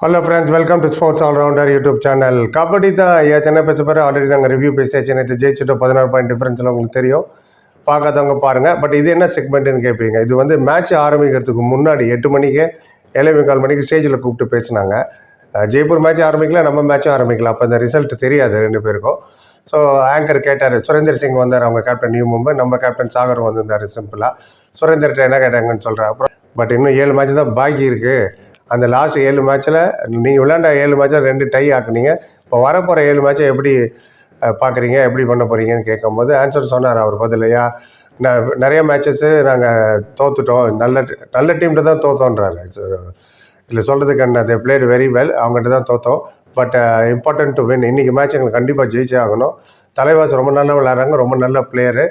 Hello friends welcome to sports allrounder YouTube channel kabaddi தான். ஐயா சென்னை பேச போகிற ஆல்ரெடி நாங்கள் ரிவ்யூ பேசியாச்சு. நேற்று ஜெயிச்சுட்டோம் பதினாறு பாயிண்ட் டிஃப்ரென்ஸில் உங்களுக்கு தெரியும். பார்க்காதவங்க பாருங்கள் பட் இது என்ன செக்மெண்ட்னு கேட்பீங்க இது வந்து மேட்ச் ஆரம்பிக்கிறதுக்கு முன்னாடி எட்டு மணிக்கு ஏழை கால் மணிக்கு ஸ்டேஜில் கூப்பிட்டு பேசினாங்க. ஜெய்ப்பூர் மேட்ச் ஆரம்பிக்கலாம் நம்ம மேட்சும் ஆரம்பிக்கலாம் அப்போ இந்த ரிசல்ட் தெரியாது ரெண்டு பேருக்கும். ஸோ ஆங்கர் கேட்டார் சுரேந்தர் சிங் வந்தார் அவங்க கேப்டன் நியூ மும்பை நம்ம கேப்டன் சாகர் வந்திருந்தார் சிம்பிளாக சுரேந்தர்கிட்ட என்ன கேட்டாங்கன்னு சொல்கிறேன் அப்புறம் பட் இன்னும் ஏழு மேட்ச் தான் பாக்கி இருக்குது அந்த லாஸ்ட் ஏழு மேட்ச்சில் நீங்கள் விளையாண்ட ஏழு மேட்ச்சில் ரெண்டு டை ஆக்குனீங்க. இப்போ வரப்போகிற ஏழு மேட்ச்சை எப்படி பார்க்குறீங்க எப்படி பண்ண போகிறீங்கன்னு கேட்கும்போது ஆன்சர் சொன்னார் அவர் பதிலையா நான் நிறைய மேட்சஸ்ஸு நாங்கள் தோத்துட்டோம். நல்ல நல்ல டீம்கிட்ட தான் தோத்தோன்றாரு. இல்லை சொல்கிறதுக்கு என்ன தே பிளேடு வெரி வெல் அவங்ககிட்ட தான் தோத்தோம். பட் இம்பார்ட்டன்ட் டு வின் இன்றைக்கி மேட்ச் எங்களுக்கு கண்டிப்பாக ஜெயிச்சே ஆகணும். தலைவாஸ் ரொம்ப நல்லா விளையாடுறாங்க. ரொம்ப நல்ல பிளேயரு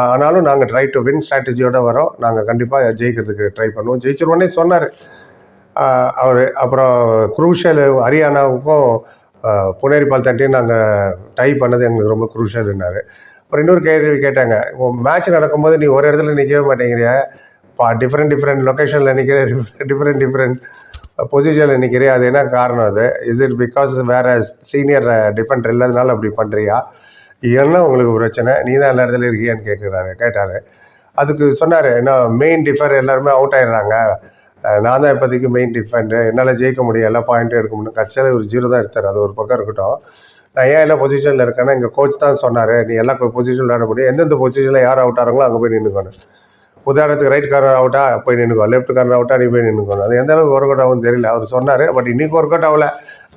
ஆனாலும் நாங்கள் ட்ரை டு வின் ஸ்ட்ராட்டஜியோடு வரோம். நாங்கள் கண்டிப்பாக ஜெயிக்கிறதுக்கு ட்ரை பண்ணுவோம். ஜெயிச்சிருவோன்னே சொன்னார். அவர் அப்புறம் குரூஷியல் ஹரியானாவுக்கும் புனேரிப்பால் தட்டியும் நாங்கள் டை பண்ணது எங்களுக்கு ரொம்ப குரூஷியல்னாரு அப்புறம் இன்னொரு கேள்வி கேட்டாங்க மேட்ச் நடக்கும்போது நீ ஒரு இடத்துல நிற்கவே மாட்டேங்கிறியா பா டிஃப்ரெண்ட் டிஃப்ரெண்ட் லொக்கேஷனில் நிற்கிற டிஃப்ரெண்ட் டிஃப்ரெண்ட் பொசிஷனில் நிற்கிறியா அது என்ன காரணம் அது? இஸ் இட் பிகாஸ் வேறு சீனியர் டிஃபெண்டர் இல்லாதனால அப்படி பண்ணுறியா என்ன உங்களுக்கு பிரச்சனை? நீ தான் எல்லா இடத்துல இருக்கியான்னு கேட்குறாரு கேட்டார். அதுக்கு சொன்னார் என்ன மெயின் டிஃபர் எல்லாருமே அவுட் ஆயிடுறாங்க. நான் தான் இப்போதைக்கு மெயின் டிஃபெண்டு என்னால் ஜெயிக்க முடியும். எல்லா பாயிண்ட்டும் எடுக்க முடியும். கட்சியில் ஒரு ஜீரோ தான் எடுத்தார். அது ஒரு பக்கம் இருக்கட்டும். நான் ஏன் என்ன பொசிஷனில் இருக்கேன்னா எங்கள் கோச் தான் சொன்னார் நீ எல்லா பொசிஷன் விளையாட முடியும் எந்தெந்த பொசிஷனில் யார் அவுட் ஆகிறாங்களோ அங்கே போய் நின்றுக்கணும் உதாரணத்துக்கு ரைட் கார்னர் அவுட்டா போய் நின்றுக்கோ லெஃப்ட் கார்னர் அவுட்டா நீ போய் நின்றுக்கணும் அது எந்த அளவுக்கு ஒர்க் அவுட் ஆகும் தெரியல. அவர் சொன்னார் பட் இன்றைக்கி ஒர்க் அவுட் ஆகல.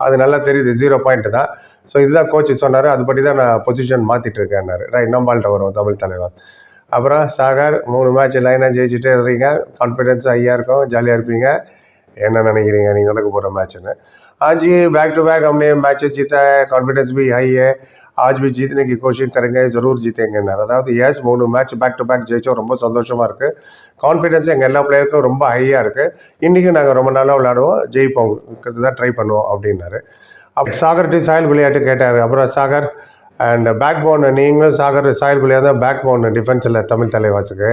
அது நல்லா தெரியுது. ஜீரோ பாயிண்ட் தான். ஸோ இதுதான் கோச் சொன்னார். அதுபடி தான் நான் பொசிஷன் மாற்றிட்டு இருக்கேன்னாரு. ரைட் நம்பாள்கிட்ட வரும் தமிழ் தலைவர். அப்புறம் சாகர் மூணு மேட்ச் லைனாக ஜெயிச்சுட்டே இருறீங்க கான்ஃபிடென்ஸ் ஹையாக இருக்கும் ஜாலியாக இருப்பீங்க. என்ன நினைக்கிறீங்க? நீங்கள் நடக்க போகிற மேட்ச்னு आज பேக் டு பேக் हमने मैचेस जीता है பி भी ஆஜ் பி आज भी जीतने की कोशिश करेंगे ஜீத்தேங்கன்னார். அதாவது எஸ் மூணு மேட்ச் பேக் டு பேக் ஜெயிச்சோம் ரொம்ப சந்தோஷமாக இருக்குது கான்ஃபிடென்ஸ் எங்கள் எல்லா பிளேயருக்கும் ரொம்ப ஹையாக இருக்குது இன்றைக்கும் நாங்கள் ரொம்ப நாளாக விளையாடுவோம். ஜெயிப்போம். தான் ட்ரை பண்ணுவோம் அப்படின்னாரு. அப்போ சாகர் டி சாயல் விளையாட்டு கேட்டார். அப்புறம் சாகர் அண்ட் பேக் போன் நீங்களும் சாகர் சாகர் குழியாக தான் பேக் போன் டிஃபென்ஸில் தமிழ் தலைவாசுக்கு.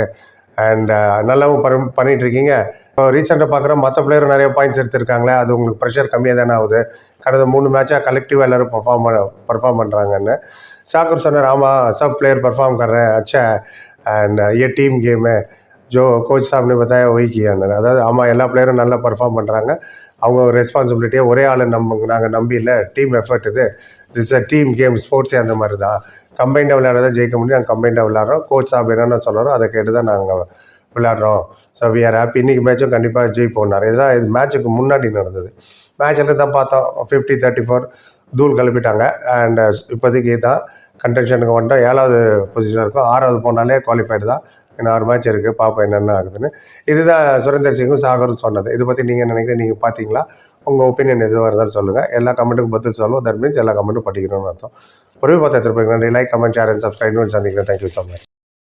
அண்ட் நல்லாவும் பண்ணிகிட்டு இருக்கீங்க இப்போ ரீசெண்டாக பார்க்குறோம் மற்ற பிளேயரும் நிறைய பாயிண்ட்ஸ் எடுத்திருக்காங்களே அது உங்களுக்கு ப்ரெஷர் கம்மியாக தானே ஆகுது. கடந்த மூணு மேட்சாக கலெக்டிவாக எல்லோரும் பர்ஃபார்ம் பண்ண பர்ஃபார்ம் பண்ணுறாங்கன்னு சாகர் சொன்னார் ஆமாம் சப் பிளேயர் பர்ஃபார்ம் கர்றேன் அச்சா. அண்ட் ஏ டீம் கேமு ஜோ கோச் சாப்னே பார்த்தா ஒய் அந்த அதாவது ஆமாம் எல்லா பிளேயரும் நல்லா பர்ஃபார்ம் பண்ணுறாங்க அவங்க ரெஸ்பான்சிபிலிட்டியை ஒரே ஆள் நம்ம நாங்கள் நம்பி இல்லை டீம் எஃபர்ட் இது இட்ஸ் அ டீம் கேம் ஸ்போர்ட்ஸே அந்த மாதிரி தான் கம்பைண்டாக விளையாட ஜெயிக்க முடியும். நாங்கள் கம்பைண்டாக விளையாடுறோம். கோச் சாப் என்னென்ன சொல்கிறோம் அதை கேட்டு தான் நாங்கள் விளையாடுறோம். ஸோ வி ஆர் ஹாப்பி இன்றைக்கி மேட்சும் கண்டிப்பாக ஜெயிப்போம் நிறைய இதெல்லாம் இது மேட்சுக்கு முன்னாடி நடந்தது. மேட்சில் தான் பார்த்தோம். ஃபிஃப்டி தேர்ட்டி ஃபோர் தூள் கிளப்பிட்டாங்க. அண்ட் இப்போதைக்கு தான் கண்டென்ஷனுக்கு வந்துட்டோம். ஏழாவது பொசிஷன் இருக்கும். ஆறாவது போனாலே குவாலிஃபைடு தான். இன்னும் ஆறு மேட்ச் இருக்குது பார்ப்போம் என்னென்ன ஆகுதுன்னு. இதுதான் சுரேந்தர் சிங்கும் சாகரும் சொன்னது. இதை பற்றி நீங்கள் நினைக்கிறீங்க? நீங்கள் பார்த்தீங்களா உங்கள் ஒப்பீனியன் எதுவாக இருந்தாலும் சொல்லுங்கள் எல்லா கமெண்ட்டுக்கும் பதில் சொல்லுவோம். தட் மீன்ஸ் எல்லா கமெண்ட்டும் படிக்கணும்னு அர்த்தம். ஒரு பார்த்து திருப்பி நன்றி. Like comment share and subscribe சந்திக்கிறேன். Thank you so much